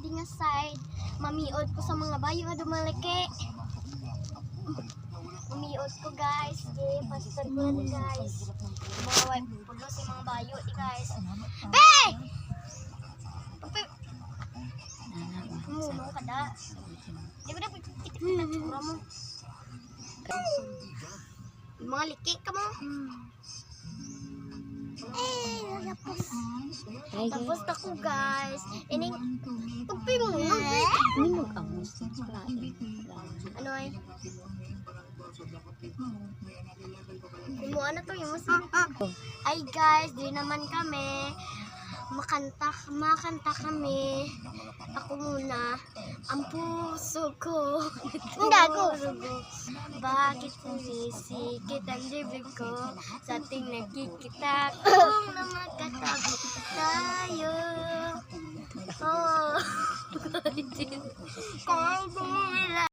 ko din nga side. Mamiod ko sa mga bayo nga dumalaki. Mamiod ko guys. Okay, pastor ko na guys. Wife pulo sa mga bayo di guys. Papi! Mumuno ka da. Di ba na kita kita tsura mo? Mga liki ka mo. Eh, nalapos. Ay, Tapos ako guys. Ining, Kumuha na to yung musin. Ay guys, di naman kami. Makanta, makanta kami. Ako muna. Ang puso ko. Hindi ako. Bakit sumisikit ang dibdib ko sa ating nagkikita kung na tayo. Oh.